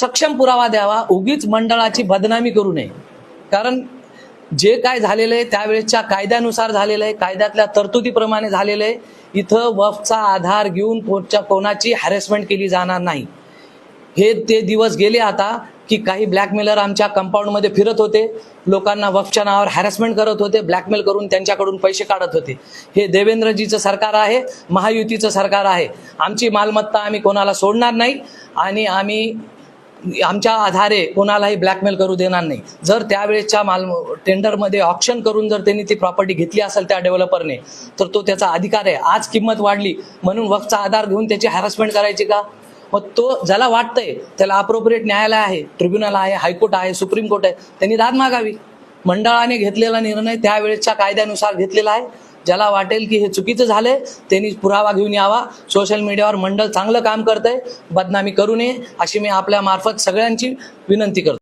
सक्षम पुरावा द्यावा उगीच मंडळाची बदनामी करू नये. कारण जे काय झालेलं आहे त्यावेळेसच्या कायद्यानुसार झालेलं आहे कायद्यातल्या तरतुदीप्रमाणे झालेलं आहे इथं वफचा आधार घेऊन कोणच्या कोणाची हॅरेसमेंट केली जाणार नाही. हे ते दिवस गेले आता की काही ब्लॅकमेलर आमच्या कंपाऊंडमध्ये फिरत होते. लोकांना वफच्या नावावर हॅरेसमेंट करत होते ब्लॅकमेल करून त्यांच्याकडून पैसे काढत होते. हे देवेंद्रजीचं सरकार आहे महायुतीचं सरकार आहे. आमची मालमत्ता आम्ही कोणाला सोडणार नाही आणि आम्ही आमच्या आधारे कोणालाही ब्लॅकमेल करू देणार नाही. जर त्यावेळेसच्या माल टेंडरमध्ये ऑप्शन करून जर त्यांनी ती प्रॉपर्टी घेतली असेल त्या डेव्हलपरने तर तो त्याचा अधिकार आहे. आज किंमत वाढली म्हणून वक्तचा आधार घेऊन त्याची हॅरसमेंट करायची का? मग तो ज्याला वाटतंय त्याला अप्रोप्रिएट न्यायालय आहे ट्रिब्युनल आहे हायकोर्ट आहे सुप्रीम कोर्ट आहे त्यांनी दाद मागावी. मंडळाने घेतलेला निर्णय त्यावेळेसच्या कायद्यानुसार घेतलेला आहे. ज्याला वाटेल की हे चुकीचं झालंय त्यांनी पुरावा घेऊन यावा. सोशल मीडियावर मंडळ चांगलं काम करतंय. बदनामी करू नये. अशी मी आपल्या मार्फत सगळ्यांची विनंती करतो.